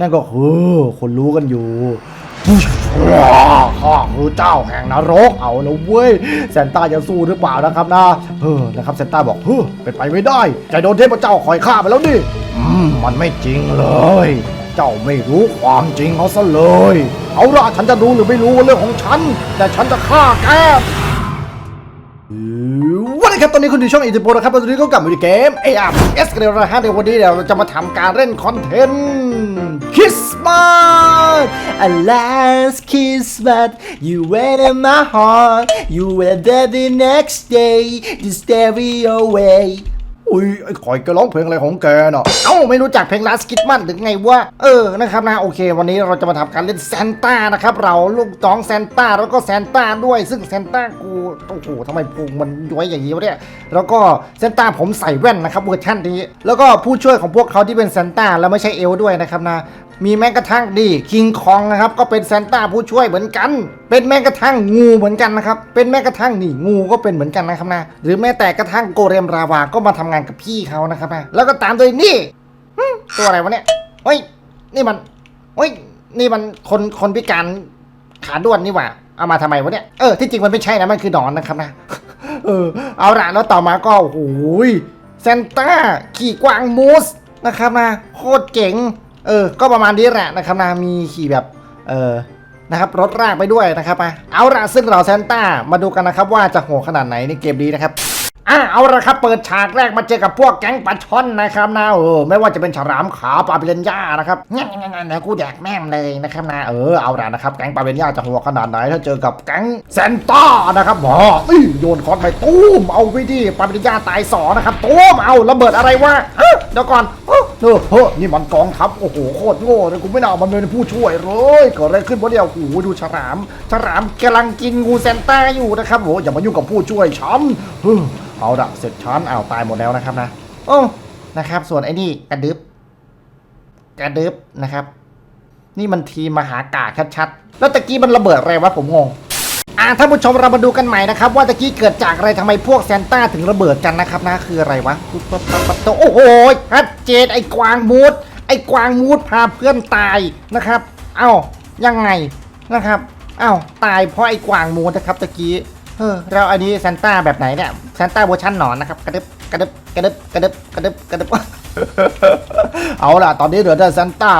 นั่นก็คือคนรู้กันอยู่ข้าคือเจ้าแห่งนรกเอานะเว้ยแซนต้าจะสู้หรือเปล่านะครับนะเออนะครับแซนต้าบอกเฮ้อเป็นไปไม่ได้จะโดนเทพเจ้าคอยฆ่าไปแล้วนี่อืมมันไม่จริงเลย เจ้าไม่รู้ความจริงเขาซะเลย เอาละฉันจะรู้หรือไม่รู้เรื่องของฉัน แต่ฉันจะฆ่าแก วันนี้ครับตอนนี้คุณอยู่ช่องอินเตอร์โปนะครับตอนนี้ก็กลับมาที่เกม AR S กันแล้วนะฮะเดี๋ยววันนี้เดี๋ยวเราจะมาทำการเล่นคอนเทนต์คริสต์มาส A last Christmas you went in my heart you were there the next day the stereo way อุ้ยไอ้คอยแกร้องเพลงอะไรของแกเนาะเอ้าไม่รู้จักเพลงลาสกิทมันหรือไงวะเออนะครับนะโอเค วันนี้เราจะมาทำการเล่นซนต้านะครับเราลูกน้องซนต้าแล้วก็ซนต้าด้วยซึ่งซนต้ากูโอ้โหทำไมพุงมันย้อยอย่างนี้วะเนี่ยแล้วก็ซนต้าผมใส่แว่นนะครับเวอร์ชันนี้ แล้วก็ผู้ช่วยของพวกเขาที่เป็นซนต้าแล้วไม่ใช่เอลด้วยนะครับนะ มีแม้กระทั่งดีคิงคองนะครับก็เป็นซานต้าผู้ช่วยเหมือนกัน เป็นแม้กระทั่งงูเหมือนกันนะครับเป็นแม้กระทั่งนี่งูก็เป็นเหมือนกันนะครับนะหรือแม้แต่กระทั่งโกเรมราวาก็มาทำงานกับพี่เขานะครับนะแล้วก็ตามโดยนี่ตัวอะไรวะเนี่ยเฮ้ยนี่มันเฮ้ยนี่มันคนคนพิการขาด้วนนี่หว่าเอามาทำไมวะเนี่ยเออที่จริงมันไม่ใช่นะมันคือหนอนนะครับนะเออเอาละแล้วต่อมาก็โอ้โหเซนต้าขี่กวางมูสนะครับนะโคตรเจ๋ง เออ ก็ประมาณนี้แหละนะครับนะมีขี่แบบ เออนะครับรถรากไปด้วยนะครับมาเอาละซึ่งเราแซนต้ามาดูกันนะครับว่าจะโหดขนาดไหนในเกมนี้นะครับอะเอาละครับเปิดฉากแรกมาเจอกับพวกแก๊งปลาช่อนนะครับนะเออไม่ว่าจะเป็นฉลามขาวปลาเบลนย่านะครับงั้นงั้นงั้นกูแดกแม่มเลยนะครับนะเออเอาละนะครับแก๊งปลาเบลนย่าจะโหขนาดไหนถ้าเจอกับแก๊งแซนต้านะครับหมออื้อโยนคอนไปตู้มเอาไปดิปลาเบลนย่าตายสองนะครับตู้มเอาระเบิดอะไรวะเอ้อเดี๋ยวก่อน เออเออเฮ้อนี่มันกองทัพโอ้โหโคตรโง่เลยกูไม่น่าเอามันเป็นผู้ช่วยเลยเกิดอะไรขึ้นวะเดียวโอ้โหดูฉลามฉลามกำลังกินงูแซนต้าอยู่นะครับโอ้อย่ามายุ่งกับผู้ช่วยฉันเฮ้อเอาละเสร็จฉันอ้าวตายหมดแล้วนะครับนะโอ้นะครับ ส่วนไอ้นี่กระดึบกระดึบนะครับ นี่มันทีมมหากาชัดๆแล้วตะกี้มันระเบิดอะไรวะผมงง อ่าท่านผู้ชมเรามาดูกันใหม่นะครับ ว่าตะกี้เกิดจากอะไรทำไมพวกแซนต้าถึงระเบิดกันนะครับนะคืออะไรวะปุ๊บปั๊บปั๊บปั๊บโอ้โหชัดเจนไอ้กวางมูดไอ้กวางมูดพาเพื่อนตายนะครับ เอ้ายังไงนะครับ เอ้าตายเพราะไอ้กวางมูดนะครับตะกี้เออแล้วอันนี้แซนต้าแบบไหนเนี่ยแซนต้าเวอร์ชันหนอนนะครับกระดึบกระดึบกระดึบกระดึบกระดึบกระดึบ เอาล่ะ ตอนนี้เหลือแต่ซันต้า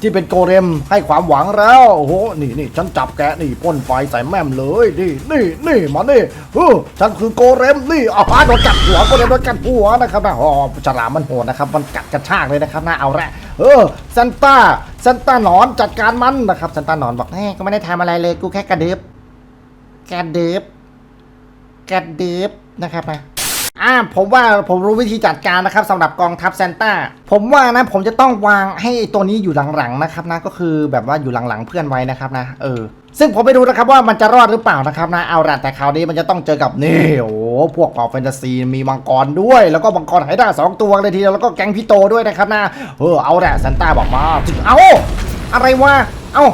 ที่เป็นโกเรมให้ความหวังแล้วโอ้โหนี่นี่ฉันจับแกนี่พ่นไฟใส่แม่มเลยนี่นี่นี่มานี่เออฉันคือโกเรมนี่อาพาโดนกัดหัวโกเรมโดนกัดหัวนะครับนะอ๋อฉลามมันโหดนะครับ มันกัดกระชากเลยนะครับนะเอาละเออซันต้าซันต้าหนอนจัดการมันนะครับซันต้าหนอนบอกเฮ้ยก็ไม่ได้ทำอะไรเลยกูแค่กระดึบกระดึบกระดึบนะครับนะ อ่าผมว่าผมรู้วิธีจัดการนะครับสำหรับกองทัพซานต้า ผมว่านะผมจะต้องวางให้ตัวนี้อยู่หลังๆนะครับนะก็คือแบบว่าอยู่หลังๆเพื่อนไว้นะครับนะเออซึ่งผมไปดูนะครับว่ามันจะรอดหรือเปล่านะครับนะเอาละแต่คราวนี้มันจะต้องเจอกับนี่โอ้พวกเผ่าแฟนตาซีมีมังกรด้วย แล้วก็มังกรไฮด้าสองตัวเลยทีเดียวแล้วก็แก๊งพี่โตด้วยนะครับนะเออเอาละซานต้าบอกมาเอาอะไรวะเอา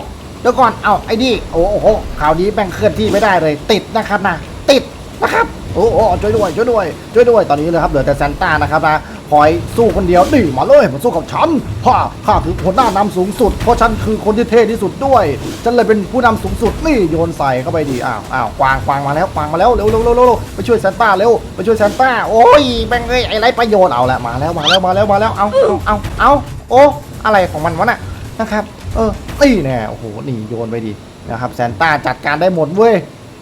เดี๋ยวก่อนเอาไอ้นี่โอ้โหข่าวนี้แบ่งเคลื่อนที่ไม่ได้เลย ติดนะครับนะติดนะครับโอ้โหช่วยด้วยช่วยด้วยช่วยด้วยตอนนี้เลยครับเหลือแต่ซานต้านะครับนะคอยสู้คนเดียวนี่มาเลยมาสู้กับฉันข้าข้าคือหัวหน้านำสูงสุด เพราะฉันคือคนที่เท่ที่สุดด้วย ฉันเลยเป็นผู้นำสูงสุดนี่โยนใส่เข้าไปดีอ้าวอ้าวกวางกวางมาแล้วกวางมาแล้วเร็วเร็วเร็วเร็วไปช่วยซานต้าเร็วไปช่วยซานต้าโอ้ยแม่งเอ้ยไอ้ไรประโยชน์เอาละมาแล้วมาแล้วมาแล้วมาแล้วเอาเอาเอาเอาโอ้อะไรของมันวะน่ะนะครับ เออนี่แน่โอ้โหนี่โยนไปดีนะครับซานต้าจัดการได้หมดเว้ย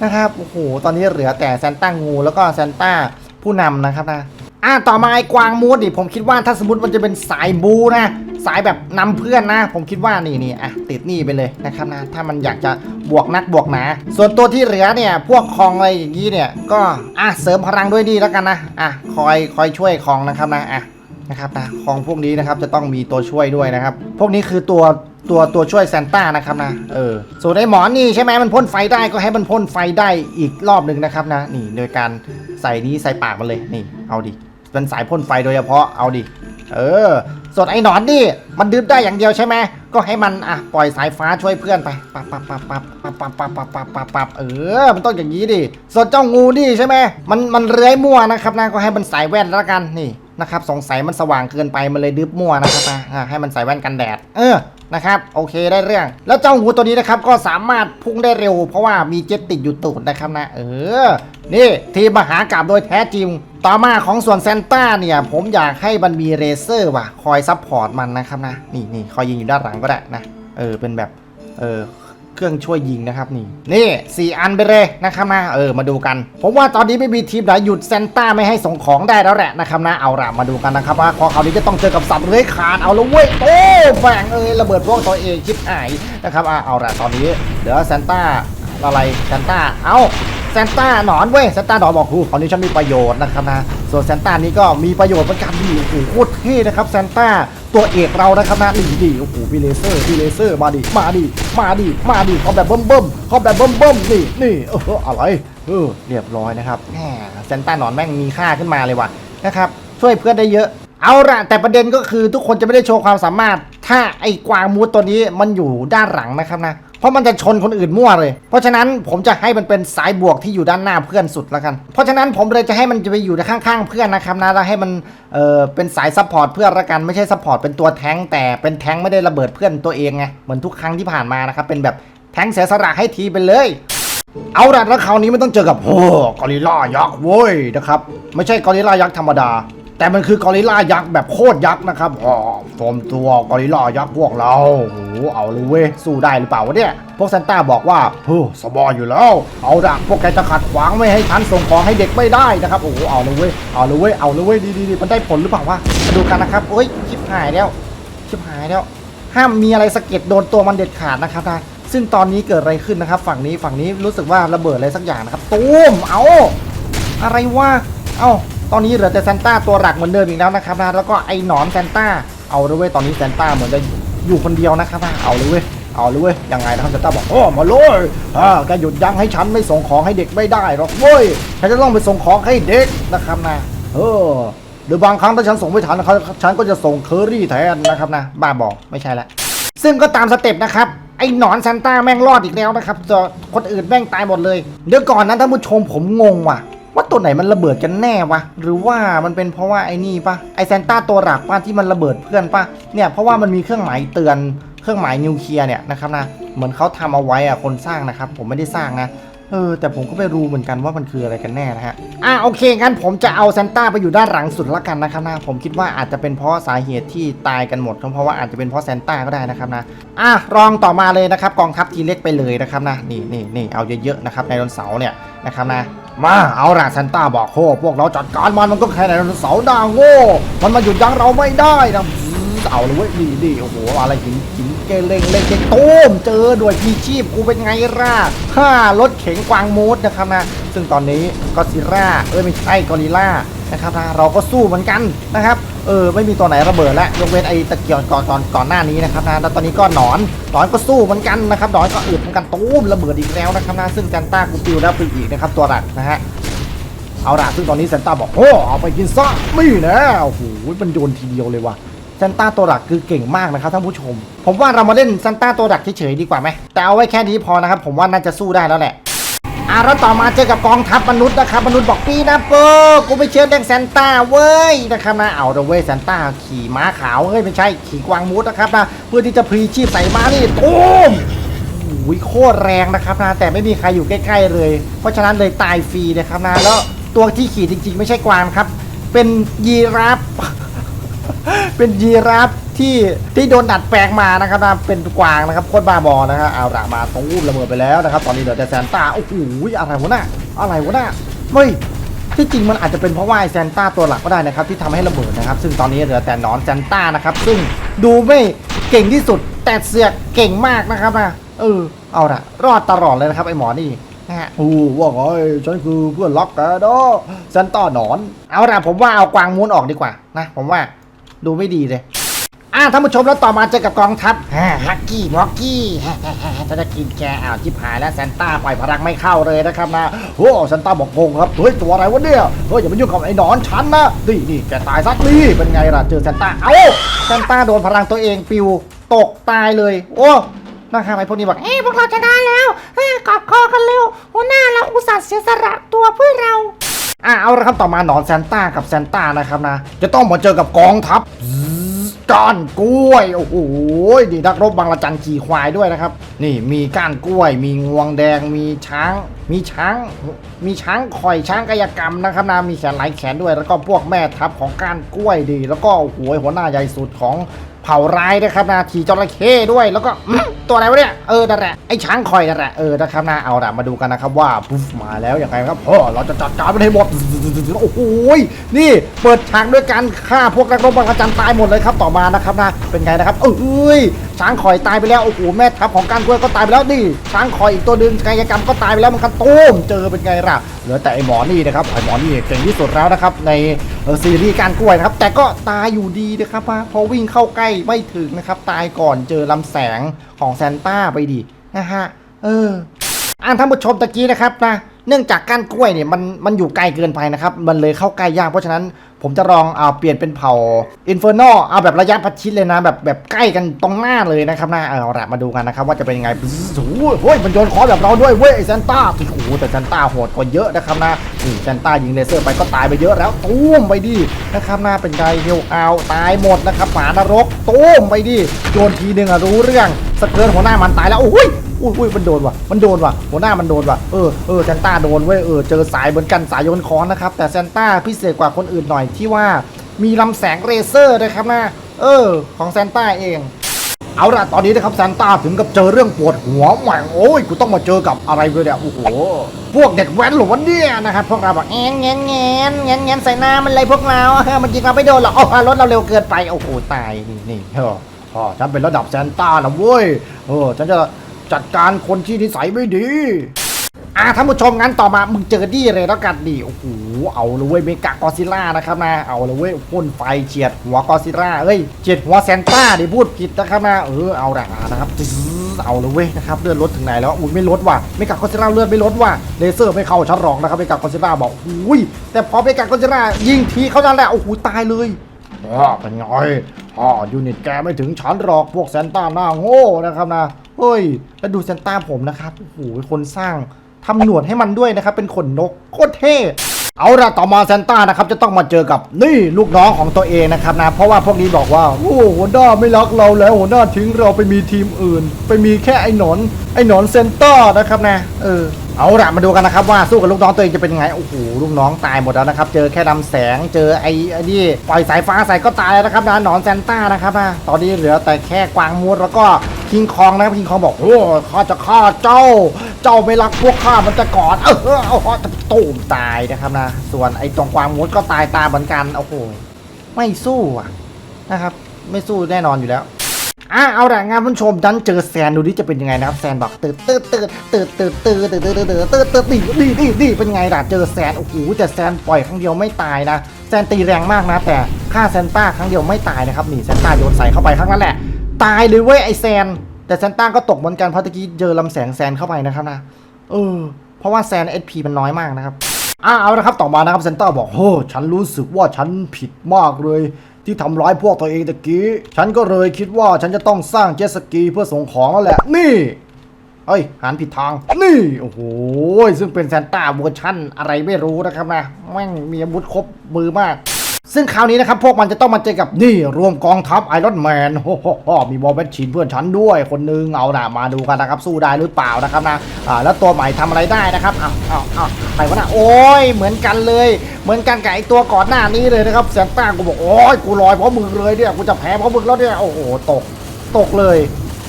นะครับโอ้โหตอนนี้เหลือแต่แซนต้างูแล้วก็แซนต้าผู้นำนะครับนะอะต่อมาไอ้กวางมูดดิผมคิดว่าถ้าสมมติมันจะเป็นสายบูนะสายแบบนำเพื่อนนะ ผมคิดว่านี่นี่อะติดนี่ไปเลยนะครับนะถ้ามันอยากจะบวกนักบวกหนา ส่วนตัวที่เหลือเนี่ยพวกคองอะไรอย่างนี้เนี่ยก็อะเสริมพลังด้วยดีแล้วกันนะอะคอยคอยช่วยคองนะครับนะอะ นะครับนะของพวกนี้นะครับจะต้องมีตัวช่วยด้วยนะครับ พวกนี้คือตัวตัวตัวช่วยแซนต้านะครับนะเออส่วนไอ้หมอนนี่ใช่ไหมมันพ่นไฟได้ก็ให้มันพ่นไฟได้อีกรอบหนึ่งนะครับนะนี่โดยการใส่นี้ใส่ปากมันเลยนี่เอาดิเป็นสายพ่นไฟโดยเฉพาะเอาดิเออส่วนไอ้หนอนนี่มันดึบได้อย่างเดียวใช่ไหมก็ให้มันอะปล่อยสายฟ้าช่วยเพื่อนไปปับปับปับปับปับปับปับปับปับปับปับเออ มันต้องอย่างนี้ดิส่วนเจ้างูนี่ใช่ไหมมันมันเลื้อยมั่วนะครับนะก็ให้มันใส่แว่นแล้วกันนี่ นะครับสงสัยมันสว่างเกินไปมันเลยดึบมั่วนะครับนะอ่าให้มันใส่แว่นกันแดด เออนะครับโอเคได้เรื่อง แล้วเจ้างูตัวนี้นะครับก็สามารถพุ่งได้เร็ว เพราะว่ามีเจ็ตติดอยู่ตูดนะครับนะเออ นี่ทีมมหากราบโดยแท้จริง ต่อมาของส่วนเซนต้าเนี่ย ผมอยากให้มันมีเรเซอร์ว่ะ คอยซัพพอร์ตมันนะครับนะ นี่นี่คอยยิงอยู่ด้านหลังก็ได้นะ เออเป็นแบบ เออ เครื่องช่วยยิงนะครับนี่นี่สี่อันไปเลยนะครับนะเออมาดูกัน ผมว่าตอนนี้ไม่มีทีมไหนหยุดเซนต้าไม่ให้ส่งของได้แล้วแหละนะครับนะเอาละมาดูกันนะครับว่าพอคราวนี้จะต้องเจอกับสัตว์เลื้อยคานเอาละเว้ยโอ้แฝงเอ้ยระเบิดพวกตัวเองชิบหายนะครับอะเอาละตอนนี้เหลือเซนต้าอะไรเซนต้าเอา ซนต้าหนอนเว้ยเซนต้าหนอนบอกหูคราวนี้ฉันมีประโยชน์นะครับนะส่วนเซนต้านี้ก็มีประโยชน์เหมือนกันดีโอ้โหโคตรเท่นะครับเซนต้าตัวเอกเรานะครับนะนี่ดีโอ้โหมีเลเซอร์มีเลเซอร์มาดิมาดิมาดิมาดิเขาแบบเบิ่มเบิ่มเขาแบบเบิ่มเบิ่มนี่นี่เอออะไรเออเรียบร้อยนะครับแหมเซนต้าหนอนแม่งมีค่าขึ้นมาเลยว่ะนะครับช่วยเพื่อนได้เยอะเอาละแต่ประเด็นก็คือทุกคนจะไม่ได้โชว์ความสามารถ ถ้าไอ้กวางมูดตัวนี้มันอยู่ด้านหลังนะครับนะ ราะมันจะชนคนอื่นมั่วเลย เพราะฉะนั้นผมจะให้มันเป็นสายบวกที่อยู่ด้านหน้าเพื่อนสุดแล้วกัน เพราะฉะนั้นผมเลยจะให้มันจะไปอยู่ข้างๆเพื่อนนะครับนะแล้วให้มันเออเป็นสายซัพพอร์ตเพื่อนละกันไม่ใช่ซัพพอร์ตเป็นตัวแท้งแต่เป็นแท้งไม่ได้ระเบิดเพื่อนตัวเองไงเหมือนทุกครั้งที่ผ่านมานะครับเป็นแบบแท้งเสียสละให้ทีไปเลยเอาละแล้วคราวนี้ไม่ต้องเจอกับโอ้กอริลลายักษ์เว้ยนะครับ ไม่ใช่กอริลลายักษ์ธรรมดา แต่มันคือกอริลลายักษ์แบบโคตรยักษ์นะครับอ๋อฟอร์มตัวกอริลลายักษ์พวกเราโอ้โหเอาเลยเว้ยสู้ได้หรือเปล่าวะเนี่ย พวกซานต้าบอกว่าเฮ้สบายอยู่แล้ว เอาละพวกแกจะขัดขวางไม่ให้ฉันส่งของให้เด็กไม่ได้นะครับ โอ้โห เอาเลยเว้ย เอาเลยเว้ย เอาเลยเว้ย ดีดีดีมันได้ผลหรือเปล่าวะ มาดูกันนะครับโอ้ย ชิบหายแล้ว ชิบหายแล้ว ห้ามมีอะไรสะเก็ดโดนตัวมันเด็ดขาดนะครับนะซึ่งตอนนี้เกิดอะไรขึ้นนะครับ ฝั่งนี้ ฝั่งนี้รู้สึกว่าระเบิดอะไรสักอย่างนะครับ ตูม เอา อะไรวะ เอา ตอนนี้เหลือแต่ซานต้าตัวหลักเหมือนเดิมอีกแล้วนะครับนะแล้วก็ไอ้หนอนซานต้าเอาเลยเว้ยตอนนี้ซานต้าเหมือนจะอยู่คนเดียวนะครับนะเอาเลยเว้ยเอาเลยเว้ยยังไงนะครับซานต้าบอกโอ้มาเลยอ่าแกหยุดยั้งให้ฉันไม่ส่งของให้เด็กไม่ได้หรอกเว้ยฉันจะต้องไปส่งของให้เด็กนะครับนะเออหรือบางครั้งถ้าฉันส่งไม่ทันนะครับฉันก็จะส่งเคอรี่แทนนะครับนะบ้าบอกไม่ใช่ละซึ่งก็ตามสเต็ปนะครับไอ้หนอนซันต้าแม่งรอดอีกแล้วนะครับจะคนอื่นแม่งตายหมดเลยเดี๋ยวก่อนนะท่านผู้ชมผมงงว่ะ ว่าตัวไหนมันระเบิดกันแน่วะ หรือว่ามันเป็นเพราะว่าไอ้นี่ปะไอ้ซนต้าตัวหลักป้าที่มันระเบิดเพื่อนปะเนี่ยเพราะว่ามันมีเครื่องหมายเตือนเครื่องหมายนิวเคลียร์เนี่ยนะครับนะเหมือนเขาทำเอาไว้อะคนสร้างนะครับ ผมไม่ได้สร้างนะเออแต่ผมก็ไม่รู้เหมือนกันว่ามันคืออะไรกันแน่นะฮะอะโอเคงั้นผมจะเอาซนต้าไปอยู่ด้านหลังสุดละกันนะครับนะผมคิดว่าอาจจะเป็นเพราะสาเหตุที่ตายกันหมดเพราะว่าอาจจะเป็นเพราะซนต้าก็ได้นะครับนะอะรองต่อมาเลยนะครับกองทัพทีเล็กไปเลยนะครับนะนี่นี่นี่เอาเยอะๆนะครับในดนเสาร์เนี่ย นะครับนะ มาเอาละซันต้าบอกโคพวกเราจัดการมันมันก็แค่ในดนเสาร์ด่างโง่มันมาหยุดยั้งเราไม่ได้นะเอาเลยเว้ยดีดีโอ้โหอะไรหินหินเกเล่งเล็งเกงตูมเจอด้วยพีชีพกูเป็นไงล่ะห้ารถเข็งกวางมูดนะครับนะ ซึ่งตอนนี้ก็ซิร่าเอ้ยไม่ใช่กอริล่า นะครับนะเราก็สู้เหมือนกันนะครับเออไม่มีตัวไหนระเบิดแล้วยกเว้นไอ้ตะเกียบก่อนก่อนก่อนหน้านี้นะครับนะแล้วตอนนี้ก็หนอนหนอนก็สู้เหมือนกันนะครับหนอนก็อึดเหมือนกันตูมระเบิดอีกแล้วนะครับนะซึ่งจันต้ากูปิวแล้วปิวอีกนะครับตัวหลักนะฮะเอาล่ะซึ่งตอนนี้เซนต้าบอกโอ้เอาไปกินซะไม่นะโอ้โหมันโยนทีเดียวเลยว่ะเซนต้าตัวหลักคือเก่งมากนะครับท่านผู้ชม ผมว่าเรามาเล่นเซนต้าตัวหลักเฉยๆดีกว่าไหมแต่เอาไว้แค่นี้พอนะครับผมว่าน่าจะสู้ได้แล้วแหละ อะแล้วต่อมาเจอกับกองทัพมนุษย์นะครับ มนุษย์บอกปีนะโปกูไปเชิญเด็กเซนต้าเว้ยนะครับนะเอาเดเว้ยเซนต้าขี่ม้าขาวเฮ้ยไม่ใช่ขี่กวางมูดนะครับนะเพื่อที่จะพรีชีพใส่ม้านี่ตูมอุ้ยโคตรแรงนะครับนะแต่ไม่มีใครอยู่ใกล้ ๆ เลย เพราะฉะนั้นเลยตายฟรีนะครับนะแล้วตัวที่ขี่จริง ๆ ไม่ใช่กวางครับ เป็นยีราฟเป็นยีราฟ ที่ที่โดนดัดแปลงมานะครับนะเป็นกวางนะครับโคตรบ้าบอนะครับเอาละมาตรงรูประเบิดไปแล้วนะครับ ตอนนี้เหลือแต่แซนต้าโอ้โหอะไรวะน่ะอะไรวะน่ะเฮ้ยที่จริงมันอาจจะเป็นเพราะว่าไอ้แซนต้าตัวหลักก็ได้นะครับที่ทำให้ระเบิดนะครับ ซึ่งตอนนี้เหลือแต่หนอนแซนต้านะครับซึ่งดูไม่เก่งที่สุดแต่เสือกเก่งมากนะครับนะเออเอาละรอดตลอดเลยนะครับไอ้หมอนี่นะฮะโอ้ว่าไงฉันคือเพื่อนรักแกเนาะแซนต้าหนอน เอาละผมว่าเอากวางมูนออกดีกว่านะ ผมว่าดูไม่ดีเลย อ่าท่านผู้ชมแล้วต่อมาเจอกับกองทัพฮ่าฮักกี้มอกกี้ฮ่าฮ่าฮ่าจะได้กินแกอ้าวจิบหายแล้วแซนต้าปล่อยพลังไม่เข้าเลยนะครับนะโอ้แซนต้าบอกงงครับเฮ้ยตัวอะไรวะเนี่ยเฮ้ยอย่ามายุ่งกับไอ้หนอนฉันนะนี่นี่แกตายซักนี่เป็นไงล่ะเจอแซนต้าเอ้าแซนต้าโดนพลังตัวเองปิวตกตายเลย โอ้นะครับไอ้พวกนี้บอกเอ๊ะเอ้ยพวกเราชนะแล้วเฮ้ยกอดคอกันเร็วหัวหน้าเราอุตส่าห์เสียสละตัวเพื่อเราอะเอาละครับต่อมาหนอนแซนต้ากับแซนต้านะครับนะจะต้องมาเจอกับกองทัพ ก้านกล้วย โอ้โหดีนักรบบางระจันขี่ควายด้วยนะครับ นี่มีก้านกล้วย มีงวงแดง มีช้าง มีช้าง มีช้างคอยช้างกายกรรมนะครับนะมีแขนหลายแขนด้วย แล้วก็พวกแม่ทัพของก้านกล้วยดี แล้วก็โอ้โหหัวหน้าใหญ่สุดของ เผาร้ายนะครับนะขี่จระเข้ด้วยแล้วก็ตัวอะไรวะเนี่ยเออนั่นแหละไอ้ช้างคอยนั่นแหละเออนะครับนะเอาละมาดูกันนะครับว่าปุ๊บมาแล้วอย่างไรครับพ่อเราจะจัดการมันให้หมดโอ้โหนี่เปิดฉากด้วยการฆ่าพวกนักรบบางระจันตายหมดเลยครับต่อมานะครับนะเป็นไงนะครับเอ้ยช้างคอยตายไปแล้วโอ้โหแม่ทัพของการกล้วยก็ตายไปแล้วนี่ช้างคอยอีกตัวหนึ่งกายกรรมก็ตายไปแล้วมันกันตูมเจอเป็นไงล่ะเหลือแต่ไอ้หมอนี่นะครับไอ้หมอนี่เก่งที่สุดแล้วนะครับใน เออซีรีส์การกล้วยนะครับ แต่ก็ตายอยู่ดีนะครับเพราะวิ่งเข้าใกล้ไม่ถึงนะครับ ตายก่อนเจอลำแสงของแซนต้าไปดินะฮะเอออ่านท่านผู้ชมตะกี้นะครับนะเนื่องจากก้านกล้วยเนี่ยมันมันอยู่ไกลเกินไปนะครับ มันเลยเข้าใกล้ยากเพราะฉะนั้น ผมจะลองเอาเปลี่ยนเป็นเผ่าอินเฟอร์นเอาแบบระยะประชิดเลยนะ แบบแบบใกล้กันตรงหน้าเลยนะครับนะเอาละมาดูกันนะครับว่าจะเป็นยังไงโอ้โหเฮ้ยมันโยนคอแบบเราด้วยเว้ยไอแซนต้าโอ้โหแต่แซนต้าโหดกว่าเยอะนะครับนะอืมแซนต้ายิงเลเซอร์ไปก็ตายไปเยอะแล้วตุ้มไปดินะครับนะเป็นไงเฮลเอาตายหมดนะครับหมานรกตุ้มไปดิโยนทีหนึ่งอะรู้เรื่องสะเกิร์หัวหน้ามันตายแล้วโอ้ยอุ้ยอุ้ยมันโดนว่ะ มันโดนว่ะ หัวหน้ามันโดนว่ะ เออ เออ แซนต้าโดนเว้ย เออ เจอสายเหมือนกันสายโยนค้อนนะครับ แต่แซนต้าพิเศษกว่าคนอื่นหน่อยที่ว่ามีลำแสงเรเซอร์นะครับนะ เออ ของแซนต้าเอง เอาละตอนนี้นะครับแซนต้าถึงกับเจอเรื่องปวดหัวแหว่งโอ้ย กูต้องมาเจอกับอะไรเลยเนี่ยโอ้โห พวกเด็กแว้นหรอวะเนี่ยนะครับพวกเราบอกแงนแงนแงนแงนแงนใส่หน้ามันเลยพวกเราเออมันยิงเราไม่โดนหรอกอ๋อรถเราเร็วเกินไป โอ้โห ตาย นี่นี่เฮ้อพ่อฉันเป็นระดับแซนต้านะเว้ย เออ ฉันจะจัดการคนที่นิสัยไม่ดี อะท่านผู้ชมงั้นต่อมามึงเจอดีเลยแล้วกันดิโอ้โหเอาเลยเว้ยเมกากอซิล่านะครับนะเอาเลยเว้ยพ่นไฟเฉียดหัวกอซิล่าเอ้ยเฉียดหัวแซนต้าดิพูดผิดนะครับนะเออเอาละนะครับเอาเลยเว้ยนะครับเลือดลดถึงไหนแล้วอุ้ยไม่ลดว่ะเมกากอซิล่าเลือดไม่ลดว่ะเลเซอร์ไม่เข้าชั้นรองนะครับเมกากอซิล่าบอกอุ้ยแต่พอเมกากอซิล่ายิงทีเขานั้นแหละโอ้โหตายเลยอ๋อเป็นไงอ๋อยูนิตแกไม่ถึงชั้นหรอกพวกแซนต้าหน้าโง่นะครับนะเฮ้ยแล้วดูแซนต้าผมนะครับโอ้โหคนสร้าง ทำหนวดให้มันด้วยนะครับเป็นขนนกโคตรเท่เอาละต่อมาแซนต้านะครับจะต้องมาเจอกับนี่ลูกน้องของตัวเองนะครับนะเพราะว่าพวกนี้บอกว่าโอ้หัวหน้าไม่รักเราแล้วหัวหน้าทิ้งเราไปมีทีมอื่น ไปมีแค่ไอ้หนอนไอ้หนอนเซนต้านะครับนะเออเอาละมาดูกันนะครับว่าสู้กับลูกน้องตัวเองจะเป็นยังไงโอ้โหลูกน้องตายหมดแล้วนะครับเจอแค่ลำแสงเจอไอ้ไอ้นี่ปล่อยสายฟ้าใส่ก็ตายแล้วนะครับนะหนอนแซนต้านะครับนะตอนนี้เหลือแต่แค่กวางมูดแล้วก็คิงคองนะครับคิงคองบอกโอ้ข้าจะฆ่าเจ้า เจ้าไม่รักพวกข้ามันจะกอด เออเออเอาเอาตูมตายนะครับนะ ส่วนไอ้ตรงกวางมูดก็ตายตามเหมือนกันโอ้โหไม่สู้อะนะครับ ไม่สู้แน่นอนอยู่แล้วอะเอาละงานผู้ชมดันเจอแซนดูดิจะเป็นยังไงนะครับแซนบอกตื่นตื่นตื่นตื่นตื่นตื่นตื่นตื่นตื่นตื่นตื่นตื่นดีดีดีดีเป็นไงล่ะเจอแซนโอ้โหแต่แซนปล่อยครั้งเดียวไม่ตายนะแซนตีแรงมากนะ แต่ฆ่าแซนต้าครั้งเดียวไม่ตายนะครับนี่แซนต้าโยนใส่เข้าไปครั้งนั้นแหละ ตายเลยเว้ยไอแซน แต่แซนต้าก็ตกเหมือนกันเพราะตะกี้เจอลำแสงแซนเข้าไปนะครับนะเออ เพราะว่าแซนเอพีมันน้อยมากนะครับอ่าเอาละครับต่อมานะครับเซนต้าบอกโอ้ฉันรู้สึกว่าฉันผิดมากเลย ที่ทำร้ายพวกตัวเองตะกี้ ฉันก็เลยคิดว่าฉันจะต้องสร้างเจ็ตสกีเพื่อส่งของแล้วแหละ นี่เอ้ยหันผิดทาง นี่โอ้โหซึ่งเป็นแซนต้าเวอร์ชั่นอะไรไม่รู้นะครับนะแม่งมีอาวุธครบมือมาก ซึ่งคราวนี้นะครับพวกมันจะต้องมาเจอกับนี่รวมกองทัพไอรอนแมนโอ้โหมีบอลแมชชีนเพื่อนฉันด้วยคนนึงเอานะมาดูกันนะครับสู้ได้หรือเปล่านะครับนะอ่าแล้วตัวใหม่ทำอะไรได้นะครับเอาเอาเอาใครวะนะโอ้ยเหมือนกันเลย เหมือนกันกับไอตัวก่อนหน้านี้เลยนะครับแซนต้ากูบอกโอ้ยกูลอยเพราะมึงเลยเนี่ยกูจะแพ้เพราะมึงแล้วเนี่ยโอ้โหตกตกเลย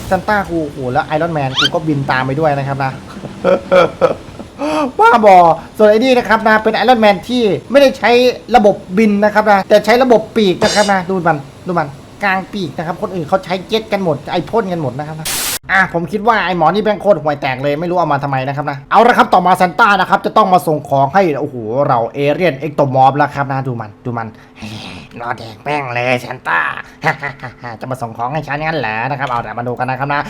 แซนต้ากูโอ้แล้วไอรอนแมนกูก็บินตามไปด้วยนะครับนะ บ้าบอส่วนไอ้นี่นะครับนะเป็นไอรอนแมนที่ไม่ได้ใช้ระบบบินนะครับนะแต่ใช้ระบบปีกนะครับนะดูมันดูมันกลางปีกนะครับคนอื่นเขาใช้เจ็ตกันหมดไอพ่นกันหมดนะครับนะอะผมคิดว่าไอหมอนี่แบงโคตรห่วยแตกเลยไม่รู้เอามาทำไมนะครับนะเอาละครับต่อมาซันต้านะครับจะต้องมาส่งของให้โอ้โหเราเอเรียนเอ็กโตมอฟแล้วครับนะดูมันดูมัน รอแดงแป้งเลยซันต้า จะมาส่งของให้ฉันงั้นเหรอนะครับ เอาแต่มาดูกันนะครับนะ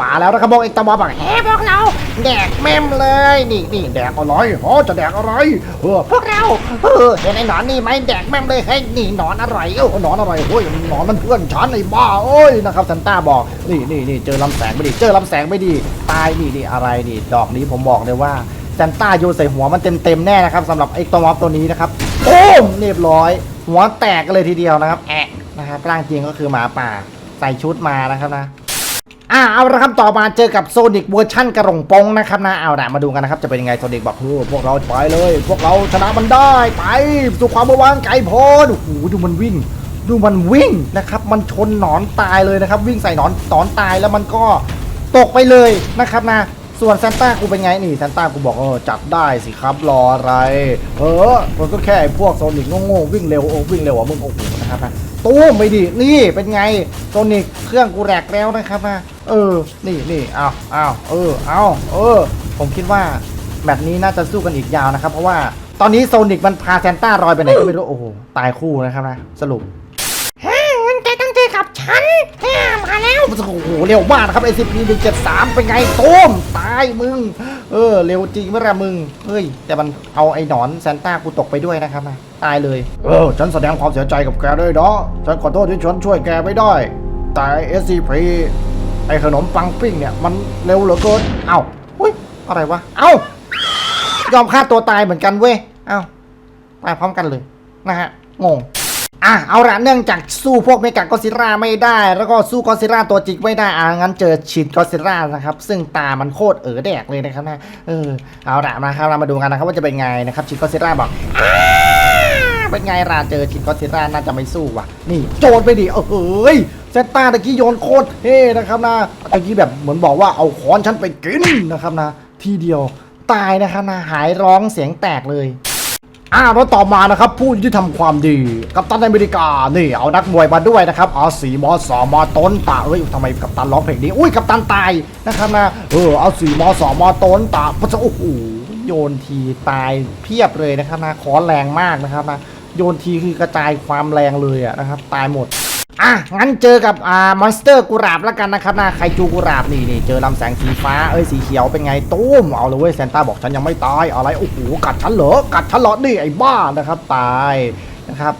มาแล้วนะครับบอกเอ็กโตมอบอกแฮเฮ้พวกเรา แดกแม่มเลย นี่นี่แดกอะไรอ๋อจะแดกอะไรเออพวกเราเออเห็นไอ้หนอนนี่ไหมแดกแม่มเลยเฮ้ยนี่หนอนอะไรเออหนอนอะไรโอ้ยหนอนมันเพื่อนฉันไอ้บ้าโอ้ยนะครับซันต้าบอกนี่นี่นี่เจอลำแสงไม่ดี เจอลำแสงไม่ดี ตายนี่นี่อะไรนี่ ดอกนี้ผมบอกเลยว่า ซันต้าโยนใส่หัวมันเต็มๆแน่นะครับสำหรับไอ้ตัวมอฟตัวนี้นะครับโอ้มเรียบร้อย หัวแตกกันเลยทีเดียวนะครับแอะนะครับร่างจริงก็คือหมาป่าใส่ชุดมานะครับนะอ่าเอาละครับต่อมาเจอกับโซนิกเวอร์ชั่นกระหลงปงนะครับนะเอาละมาดูกันนะครับจะเป็นยังไงโซนิกบอกเฮ้พวกเราไปเลย พวกเราชนะมันได้ไปสู่ความเมื่อวานไกลโพนโอ้โหดูมันวิ่ง ดูมันวิ่งนะครับ มันชนหนอนตายเลยนะครับ วิ่งใส่หนอนหนอนตายแล้วมันก็ตกไปเลยนะครับนะ ส่วนซานต้ากูเป็นไงนี่ซานต้ากูบอกเออจับได้สิครับรออะไร เออมันก็แค่พวกโซนิกโง่ๆวิ่งเร็วโอ้วิ่งเร็วอะมึงโอ้โหนะครับนะตู้มไปดินี่เป็นไงโซนิกเครื่องกูแหลกแล้วนะครับนะเออนี่นี่เอาเอาเออเอาเออ ผมคิดว่าแบบนี้น่าจะสู้กันอีกยาวนะครับ เพราะว่าตอนนี้โซนิกมันพาแซนต้ารอยไปไหนก็ไม่รู้โอ้โหตายคู่นะครับนะสรุป ฮ่างั้นแกต้องเจอกับฉันฮ่ามาแล้ว โอ้โหเร็วมากนะครับ SCP 173เป็นไงต้มตายมึง เออ เร็วจริงเมื่อไรมึงเฮ้ย แต่มันเอาไอ้หนอนแซนต้ากูตกไปด้วยนะครับนะตายเลย เออ ฉันแสดงความเสียใจกับแกด้วยเนาะฉันขอโทษที่ฉันช่วยแกไม่ได้ แต่ SCP ไอ้ขนมปังปิ้งเนี่ยมันเร็วเหลือเกินเอ้าอุ้ยอะไรวะเอ้ายอมฆ่าตัวตายเหมือนกันเว้ยเอ้าตายพร้อมกันเลยนะฮะงง อะเอาละเนื่องจากสู้พวกเมกากอซิล่าไม่ได้ แล้วก็สู้กอซิล่าตัวจริงไม่ได้อะงั้นเจอชินกอซิล่านะครับ ซึ่งตามันโคตรเอ๋อแดกเลยนะครับนะเออเอาละนะครับเรามาดูกันนะครับว่าจะเป็นไงนะครับชินกอซิล่าบอกเป็นไงล่ะเจอชินกอซิล่าน่าจะไม่สู้ว่ะ นี่โจนไปดิเออเอ้ยเซต้าตะกี้โยนโคตรเท่นะครับนะตะกี้แบบเหมือนบอกว่าเอาค้อนฉันไปกินนะครับนะ ทีเดียวตายนะครับนะหายร้องเสียงแตกเลย อ่าแล้วต่อมานะครับผู้ที่ทำความดีกัปตันอเมริกานี่เอานักมวยมาด้วยนะครับเอาสีมอสอมอต้นตาเอ้ยทำไมกัปตันร้องเพลงนี้อุ้ยกัปตันตายนะครับนะเออเอาสีมอสอมอต้นตาพระเจ้าโอ้โหโยนทีตายเพียบเลยนะครับนะขอแรงมากนะครับนะโยนทีคือกระจายความแรงเลยอะนะครับ ตายหมด อะ งั้นเจอกับอ่ามอนสเตอร์กุหลาบแล้วกันนะครับนะไคจูกุหลาบนี่นี่เจอลำแสงสีฟ้าเอ้ยสีเขียวเป็นไงตุ้มเอาเลยเว้ยแซนต้าบอกฉันยังไม่ตายอะไรโอ้โหกัดฉันเหรอกัดฉันเหรอนี่ไอ้บ้านะครับตายนะครับ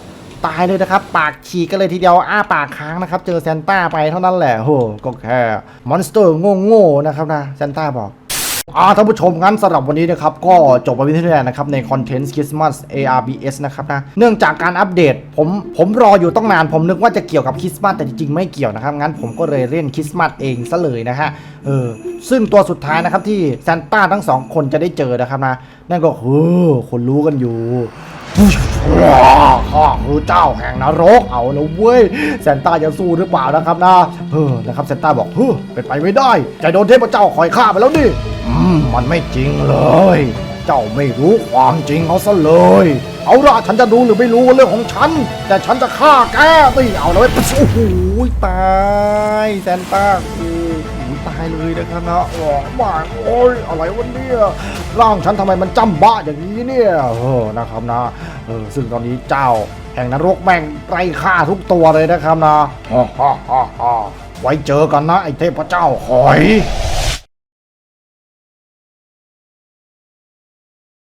ตายเลยนะครับ ปากฉีกกันเลยทีเดียวอ้าปากค้างนะครับ เจอแซนต้าไปเท่านั้นแหละโหก็แค่มอนสเตอร์โง่ๆนะครับนะแซนต้าบอก อ่าท่านผู้ชมงั้นสำหรับวันนี้นะครับ ก็จบไปที่นี่แล้วนะครับ ในคอนเทนต์คริสต์มาส ARBS นะครับนะเนื่องจากการอัปเดต ผมผมรออยู่ต้องนาน ผมนึกว่าจะเกี่ยวกับคริสต์มาสแต่จริงๆ ไม่เกี่ยวนะครับ งั้นผมก็เลยเล่นคริสต์มาสเองซะเลยนะฮะเออซึ่งตัวสุดท้ายนะครับที่ซานต้าทั้งสองคนจะได้เจอนะครับนะนั่นก็คือคนรู้กันอยู่ข้าคือเจ้าแห่งนรกเอาล้วเว้ยแซนต้าจะสู้หรือเปล่านะครับนะเออนะครับแซนต้าบอกเฮ้อเป็นไปไม่ได้จะโดนเทพเจ้าคอยฆ่าไปแล้วดิ มันไม่จริงเลย เจ้าไม่รู้ความจริงเขาซะเลย เอาละฉันจะรู้หรือไม่รู้เรื่องของฉัน แต่ฉันจะฆ่าแกนี่เอาเลยโอ้โหตายแซนต้าโอ้โหตายเลยนะครับนะโอ้มาโอ้ยอะไรวะเนี่ยร่างฉันทำไมมันจำบ้าอย่างนี้เนี่ยเออนะครับนะเออซึ่งตอนนี้เจ้าแห่งนรกแม่งไล่ฆ่าทุกตัวเลยนะครับนะฮ่าฮ่าฮ่าฮ่าไว้เจอกันนะไอเทพเจ้าหอย